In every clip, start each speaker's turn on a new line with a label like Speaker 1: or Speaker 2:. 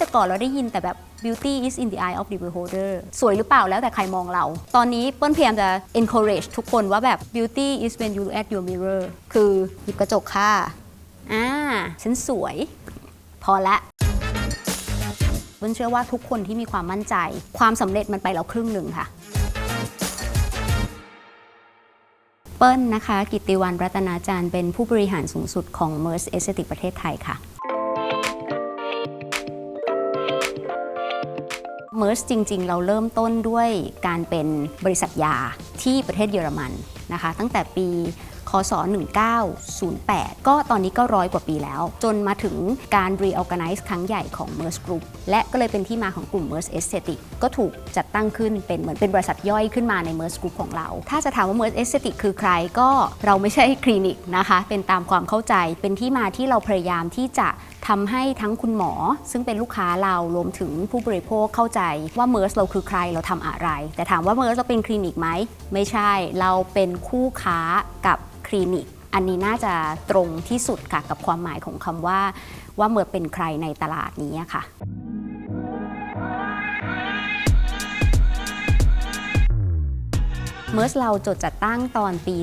Speaker 1: แต่ก่อนเราได้ยินแต่แบบ beauty is in the eye of the beholder สวยหรือเปล่าแล้วแต่ใครมองเรา ตอนนี้เปิ้ลพยายามจะ encourage ทุกคนว่าแบบ beauty is when you look at your mirror คือหยิบกระจกค่ะอ่าฉันสวย พอละเปิ้ลเชื่อว่าทุกคนที่มีความมั่นใจ ความสำเร็จมันไปแล้วครึ่งหนึ่งค่ะเปิ้ลนะคะ กิติวันรัตนาจารย์เป็นผู้บริหารสูงสุดของ MERS Aesthetic ประเทศไทยค่ะ MERS จริง ๆ เราเริ่มต้นด้วยการเป็นบริษัทยาที่ประเทศเยอรมันนะคะตั้งแต่ปีคศ 1908 ก็ตอนนี้ก็ร้อยกว่าปีแล้ว จนมาถึงการ reorganize ครั้งใหญ่ของ MERS Group และก็เลยเป็นที่มาของกลุ่ม MERS Aesthetic ก็ถูกจัดตั้งขึ้นเป็นเหมือนเป็นบริษัทย่อยขึ้นมาใน MERS Group ของเรา ถ้าจะถามว่า MERS Aesthetic คือใครก็เราไม่ใช่คลินิกนะคะ เป็นตามความเข้าใจ เป็นที่มาที่เราพยายามที่จะทำให้ทั้งคุณหมอ ซึ่งเป็นลูกค้าเรารวมถึงผู้บริโภคเข้าใจว่าเมอร์สเราคือใครเราทำอะไร แต่ถามว่าเมอร์สเราเป็นคลินิกไหมไม่ใช่เราเป็นคู่ค้ากับคลินิก อันนี้น่าจะตรงที่สุดค่ะกับความหมายของคำว่า ว่าเมอร์เป็นใครในตลาดนี้ค่ะ เม r ร์สเราจดจัดตั้งตอนปี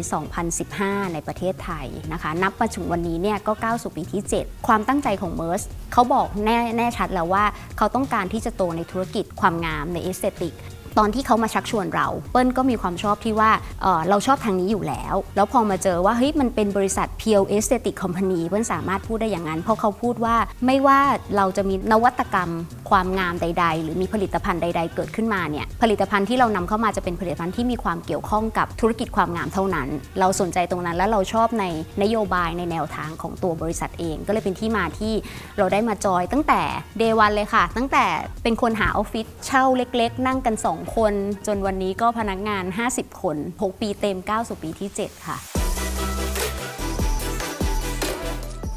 Speaker 1: 2015 ในประเทศไทยนะคะ นับมาถึงวันนี้เนี่ยก็ก้าวสู่ปีที่ 7 ความตั้งใจของเมอร์สเขาบอกแน่แน่ชัดแล้วว่า เขาต้องการที่จะโตในธุรกิจความงามในเอสเตติก ตอนที่เขามาชักชวนเราเปิ้ลก็มีความชอบที่ว่าเเราชอบทางนี้อยู่แล้ว แล้วพอมาเจอว่าเฮ้ยมันเป็นบริษัท Pure Aesthetic Company เปิ้ลสามารถพูดได้อย่างนั้น เพราะเขาพูดว่าไม่ว่าเราจะมีนวัตกรรม ความงามใด ๆ หรือมีผลิตภัณฑ์ใด ๆ เกิดขึ้นมาเนี่ยผลิตภัณฑ์ที่เรานำเข้ามาจะเป็นผลิตภัณฑ์ที่มีความเกี่ยวข้องกับธุรกิจความงามเท่านั้น เราสนใจตรงนั้นและเราชอบในนโยบายในแนวทางของตัวบริษัทเอง ก็เลยเป็นที่มาที่เราได้มาจอยตั้งแต่เดวันเลยค่ะ ตั้งแต่เป็นคนหาออฟฟิศเช่าเล็ก ๆ นั่งกัน 2คน จนวันนี้ก็พนักงาน 50 คน 6 ปีเต็ม 9 สู่ปีที่ 7 ค่ะ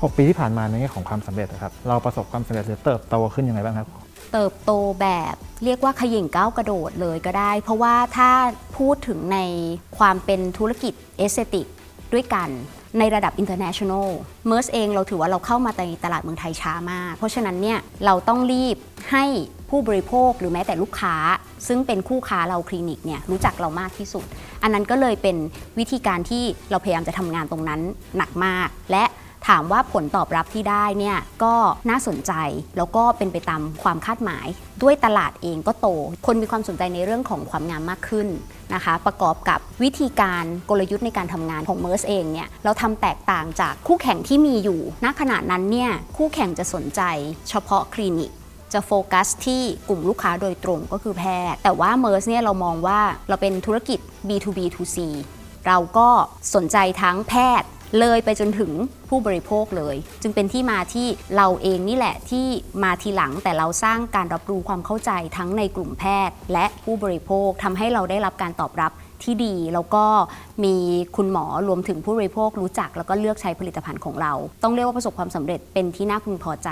Speaker 2: 6 ปีที่ผ่านมาในแง่ของความสำเร็จนะครับ เราประสบความสำเร็จหรือเติบโตขึ้นยังไงบ้างครับ
Speaker 1: เติบโตแบบเรียกว่าขย่งก้าวกระโดดเลยก็ได้ เพราะว่าถ้าพูดถึงในความเป็นธุรกิจเอสเตติกด้วยกันในระดับ international เม r ร์สเองเราถือว่าเราเข้ามาในตลาดเมืองไทยช้ามาก เพราะฉะนั้นเนี่ยเราต้องรีบให้ผู้บริโภคหรือแม้แต่ลูกค้า ซึ่งเป็นคู่ค้าเราคลินิกเนี่ยรู้จักเรามากที่สุด อันนั้นก็เลยเป็นวิธีการที่เราพยายามจะทำงานตรงนั้นหนักมาก และถามว่าผลตอบรับที่ได้เนี่ยก็น่าสนใจแล้วก็เป็นไปตามความคาดหมาย ด้วยตลาดเองก็โต คนมีความสนใจในเรื่องของความงามมากขึ้นนะคะ ประกอบกับวิธีการกลยุทธ์ในการทำงานของเม r ร์สเองเนี่ยเราทำแตกต่างจากคู่แข่งที่มีอยู่ณขณะนั้นเนี่ยคู่แข่งจะสนใจเฉพาะคลินิก จะโฟกัสที่กลุ่มลูกค้าโดยตรงก็คือแพทย์ แต่ว่า m e r s เนี่ยเรามองว่าเราเป็นธุรกิจ B2B2C เราก็สนใจทั้งแพทย์เลยไปจนถึงผู้บริโภคเลย จึงเป็นที่มาที่เราเองนี่แหละที่มาทีหลังแต่เราสร้างการรับรู้ความเข้าใจทั้งในกลุ่มแพทย์ และผู้บริโภคทำให้เราได้รับการตอบรับที่ดี แล้วก็มีคุณหมอรวมถึงผู้บริโภครู้จัก แล้วก็เลือกใช้ผลิตภัณฑ์ของเรา ต้องเรียกว่าประสบความสำเร็จเป็นที่น่าพึงพอใจ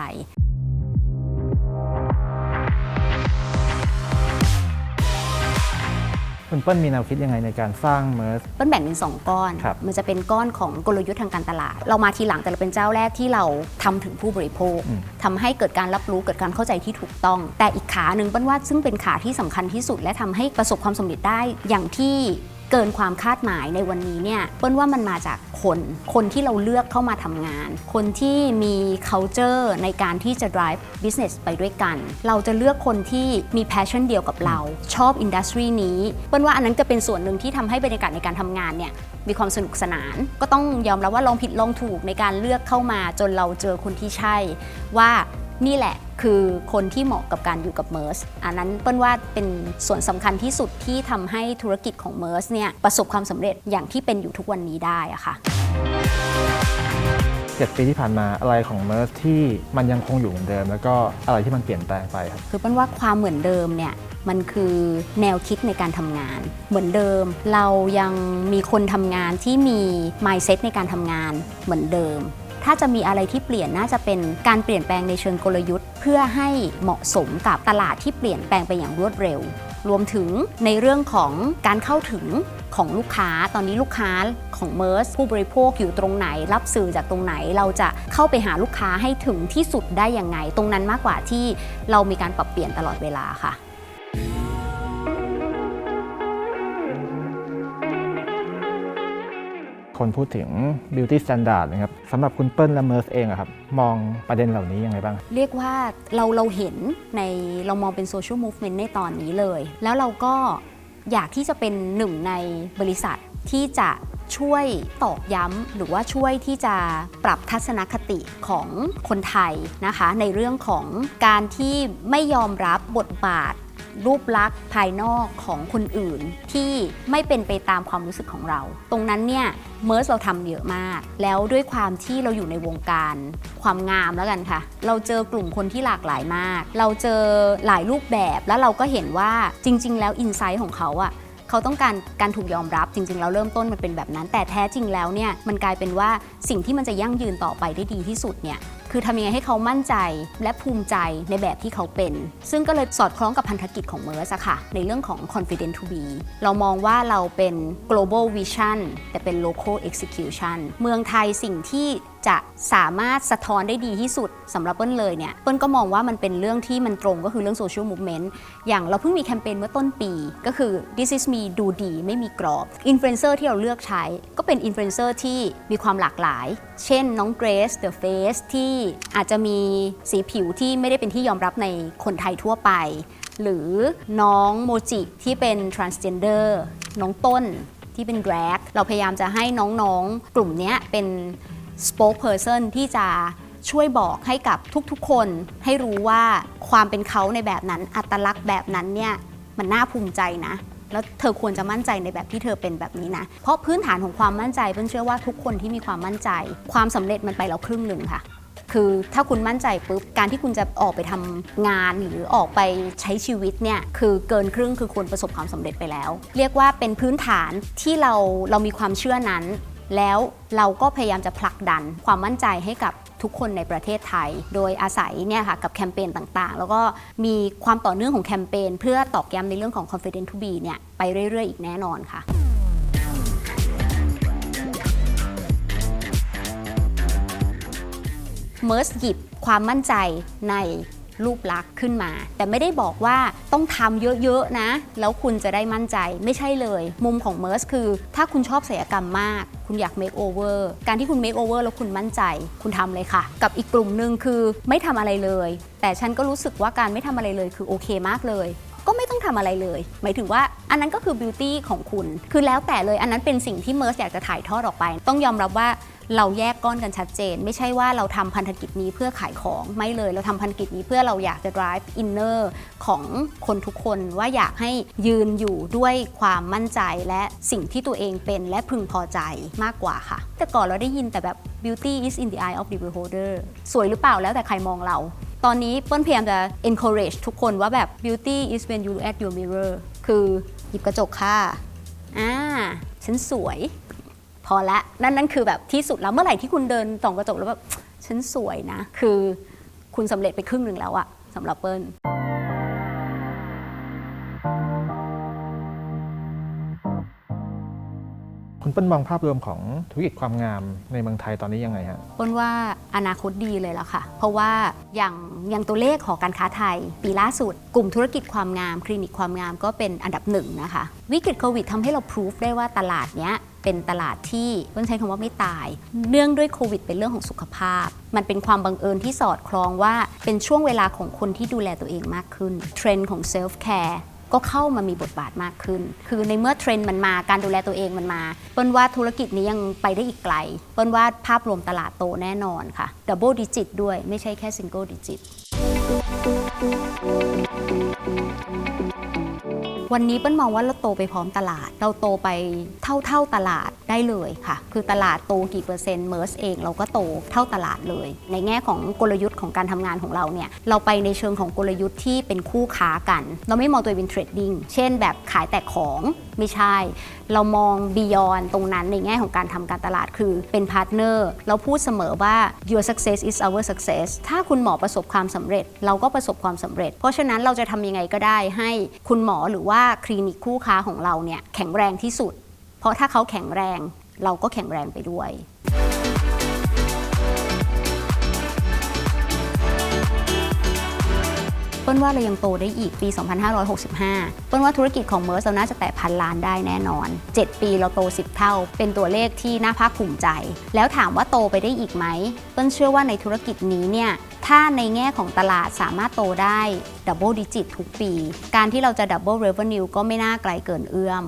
Speaker 2: คุณเปิ้ลมีแนวคิดยังไงในการสร้างเม r ร์ส
Speaker 1: เปิ้ลแบ่งเป็น2ก้อน
Speaker 2: ครับ
Speaker 1: มันจะเป็นก้อนของกลยุทธ์ทางการตลาด เรามาทีหลังแต่เราเป็นเจ้าแรกที่เราทำถึงผู้บริโภค
Speaker 2: อืม
Speaker 1: ทำให้เกิดการรับรู้เกิดการเข้าใจที่ถูกต้อง แต่อีกขาหนึ่งเปิ้ลว่าซึ่งเป็นขาที่สำคัญที่สุดและทำให้ประสบความสำเร็จได้อย่างที่ เกินความคาดหมายในวันนี้เนี่ยเปิ้ลว่ามันมาจากคนคนที่เราเลือกเข้ามาทำงาน คนที่มี culture ในการที่จะ drive business ไปด้วยกัน เราจะเลือกคนที่มี passion เดียวกับเรา ชอบ industry นี้เปิ้ลว่าอันนั้นจะเป็นส่วนหนึ่งที่ทำให้บรรยากาศในการทำงานเนี่ยมีความสนุกสนาน ก็ต้องยอมรับว่าลองผิดลองถูกในการเลือกเข้ามาจนเราเจอคนที่ใช่ว่า นี่แหละคือคนที่เหมาะกับการอยู่กับเม r s อันนั้นเปิ้ลว่าเป็นส่วนสำคัญที่สุดที่ทำให้ธุรกิจของเม r s เนี่ยประสบความสำเร็จอย่างที่เป็นอยู่ทุกวันนี้ได้อะค่ะ
Speaker 2: 7ปีที่ผ่านมาอะไรของเม r ร์สที่มันยังคงอยู่เหมือนเดิม แล้วก็อะไรที่มันเปลี่ยนแปลงไปครับ
Speaker 1: คือเปิ้ลว่าความเหมือนเดิมเนี่ยมันคือแนวคิดในการทำงาน เหมือนเดิม เรายังมีคนทำงานที่มี mindset ในการทำงานเหมือนเดิม ถ้าจะมีอะไรที่เปลี่ยนน่าจะเป็นการเปลี่ยนแปลงในเชิงกลยุทธ์ เพื่อให้เหมาะสมกับตลาดที่เปลี่ยนแปลงไปอย่างรวดเร็ว รวมถึงในเรื่องของการเข้าถึงของลูกค้า ตอนนี้ลูกค้าของเม r s ผู้บริโภคอยู่ตรงไหน รับสื่อจากตรงไหน เราจะเข้าไปหาลูกค้าให้ถึงที่สุดได้ยังไง ตรงนั้นมากกว่าที่เรามีการปรับเปลี่ยนตลอดเวลาค่ะ
Speaker 2: คนพูดถึง beauty standard นะครับสำหรับคุณเปิ้ลและเมอร์สเองอะครับมองประเด็นเหล่านี้ยังไงบ้าง
Speaker 1: เรียกว่าเราเราเห็นในเรามองเป็นโซเชียลมูฟเมนต์ในตอนนี้เลย แล้วเราก็อยากที่จะเป็นหนึ่งในบริษัทที่จะช่วยตอกย้ำหรือว่าช่วยที่จะปรับทัศนคติของคนไทยนะคะ ในเรื่องของการที่ไม่ยอมรับบทบาท รูปลักษณ์ภายนอกของคนอื่น ที่ไม่เป็นไปตามความรู้สึกของเรา ตรงนั้นเนี่ยเม r s เราทำเยอะมาก แล้วด้วยความที่เราอยู่ในวงการความงามแล้วกันค่ะ เราเจอกลุ่มคนที่หลากหลายมาก เราเจอหลายรูปแบบแล้วเราก็เห็นว่าจริง ๆ แล้วอินไซต์ของเขาอะเขาต้องการการถูกยอมรับจริงๆแล้วเริ่มต้นมันเป็นแบบนั้น แต่แท้จริงแล้วเนี่ยมันกลายเป็นว่าสิ่งที่มันจะยั่งยืนต่อไปได้ดีที่สุดเนี่ย คือทำยังไงให้เขามั่นใจและภูมิใจในแบบที่เขาเป็น ซึ่งก็เลยสอดคล้องกับพันธกิจของเม r s อะค่ะ ในเรื่องของ confident to be เรามองว่าเราเป็น global vision แต่เป็น local execution เมืองไทยสิ่งที่จะสามารถสะท้อนได้ดีที่สุดสำหรับเปิ้ลเลยเนี่ย เปิ้ลก็มองว่ามันเป็นเรื่องที่มันตรงก็คือเรื่อง social movement อย่างเราเพิ่งมีแคมเปญเมื่อต้นปีก็คือ this is me ดูดีไม่มีกรอบอินฟลูเอนเซอร์ที่เราเลือกใช้ ก็เป็นอินฟลูเอนเซอร์ที่มีความหลากหลาย เช่นน้องเกรซ The Face ที่อาจจะมีสีผิวที่ไม่ได้เป็นที่ยอมรับในคนไทยทั่วไป หรือน้องโมจิที่เป็น transgender น้องต้นที่เป็น drag เราพยายามจะให้น้องๆ กลุ่มนี้เป็น spokesperson ที่จะช่วยบอกให้กับทุกๆ คน ให้รู้ว่าความเป็นเขาในแบบนั้น อัตลักษณ์แบบนั้นเนี่ยมันน่าภูมิใจนะ แล้วเธอควรจะมั่นใจในแบบที่เธอเป็นแบบนี้นะ เพราะพื้นฐานของความมั่นใจเพิ่งเชื่อว่าทุกคนที่มีความมั่นใจ ความสำเร็จมันไปแล้วครึ่งหนึ่งค่ะ คือถ้าคุณมั่นใจปุ๊บการที่คุณจะออกไปทำงานหรือออกไปใช้ชีวิตเนี่ยคือเกินครึ่งคือคุณประสบความสำเร็จไปแล้ว เรียกว่าเป็นพื้นฐานที่เราเรามีความเชื่อนั้น แล้วเราก็พยายามจะผลักดันความมั่นใจให้กับทุกคนในประเทศไทย โดยอาศัยเนี่ยค่ะกับแคมเปญต่างๆ แล้วก็มีความต่อเนื่องของแคมเปญเพื่อตอกย้ำในเรื่องของ confident to be เนี่ยไปเรื่อยๆ อีกแน่นอนค่ะ เม r s หยิบความมั่นใจในรูปลักษณ์ขึ้นมา แต่ไม่ได้บอกว่าต้องทำเยอะๆนะ แล้วคุณจะได้มั่นใจไม่ใช่เลย มุมของเม r s คือ ถ้าคุณชอบศัลยกรรมมาก คุณอยาก make over การที่คุณ make over แล้วคุณมั่นใจ คุณทำเลยค่ะ กับอีกกลุ่มหนึ่งคือไม่ทำอะไรเลย แต่ฉันก็รู้สึกว่าการไม่ทำอะไรเลยคือโอเคมากเลยก็ไม่ต้องทำอะไรเลย หมายถึงว่าอันนั้นก็คือบิวตี้ของคุณ คือแล้วแต่เลยอันนั้นเป็นสิ่งที่เม r s อยากจะถ่ายทอดออกไป ต้องยอมรับว่า เราแยกก้อนกันชัดเจน ไม่ใช่ว่าเราทำพันธกิจนี้เพื่อขายของไม่เลย เราทำพันธกิจนี้เพื่อเราอยากจะ drive inner ของคนทุกคนว่าอยากให้ยืนอยู่ด้วยความมั่นใจและสิ่งที่ตัวเองเป็นและพึงพอใจมากกว่าค่ะ แต่ก่อนเราได้ยินแต่แบบ beauty is in the eye of the beholder สวยหรือเปล่าแล้วแต่ใครมองเรา ตอนนี้เปิ้ลพยายามจะ encourage ทุกคนว่าแบบ beauty is when you look at your mirror คือหยิบกระจกค่ะอ่าฉันสวย พอละนั่นนั่นคือแบบที่สุดแล้วเมื่อไหร่ที่คุณเดินส่องกระจกแล้วแบบฉันสวยนะ คือคุณสำเร็จไปครึ่งหนึ่งแล้วอะสำหรับเปิ้ล
Speaker 2: คุณเปิ้ลมองภาพรวมของธุรกิจความงามในเมืองไทยตอนนี้ยังไงฮะ
Speaker 1: เปิ้ลว่าอนาคตดีเลยล่ะค่ะ เพราะว่าอย่างอย่างตัวเลขของการค้าไทย ปีล่าสุด กลุ่มธุรกิจความงาม คลินิกความงามก็เป็นอันดับหนึ่งนะคะ วิกฤตโควิดทำให้เราพิสูจได้ว่าตลาดเนี้ย เป็นตลาดที่เปิ้ลใช้คำว่าไม่ตาย เนื่องด้วยโควิดเป็นเรื่องของสุขภาพ มันเป็นความบังเอิญที่สอดคล้องว่าเป็นช่วงเวลาของคนที่ดูแลตัวเองมากขึ้น เทรนด์ของเซลฟ์แคร์ก็เข้ามามีบทบาทมากขึ้น คือในเมื่อเทรนด์มันมา การดูแลตัวเองมันมา เปิ้ลว่าธุรกิจนี้ยังไปได้อีกไกล เปิ้ลว่าภาพรวมตลาดโตแน่นอนค่ะ ดับเบิลดิจิตด้วย ไม่ใช่แค่ซิงเกิลดิจิต วันนี้เปิ้ลมองว่าเราโตไปพร้อมตลาด เราโตไปเท่าเท่าๆตลาด ได้เลยค่ะ คือตลาดโตกี่เปอร์เซ็นต์เมอร์สเองเราก็โตเท่าตลาดเลย ในแง่ของกลยุทธ์ของการทำงานของเราเนี่ยเราไปในเชิงของกลยุทธ์ที่เป็นคู่ค้ากัน เราไม่มองตัวเองเป็นเทรดดิ้งเช่น แบบขายแต่ของไม่ใช่ เรามองบียอนตรงนั้นในแง่ของการทำการตลาดคือเป็นพาร์ทเนอร์เราพูดเสมอว่า your success is our success ถ้าคุณหมอประสบความสำเร็จ เราก็ประสบความสำเร็จ เพราะฉะนั้นเราจะทำยังไงก็ได้ให้คุณหมอหรือว่าคลินิกคู่ค้าของเราเนี่ยแข็งแรงที่สุด เพราะถ้าเขาแข็งแรง เราก็แข็งแรงไปด้วยเปิ้ลว่าเรายังโตได้อีกปี 2565 เปิ้ลว่าธุรกิจของเมอร์สเราน่าจะแตะพันล้านได้แน่นอน 7 ปีเราโต 10 เท่า เป็นตัวเลขที่น่าภาคภูมิใจ แล้วถามว่าโตไปได้อีกไหม เปิ้ลเชื่อว่าในธุรกิจนี้เนี่ย ถ้าในแง่ของตลาดสามารถโตได้ดับเบิลดิจิตทุกปี การที่เราจะดับเบิลเรเวนิวก็ไม่น่าไกลเกินเอื้อม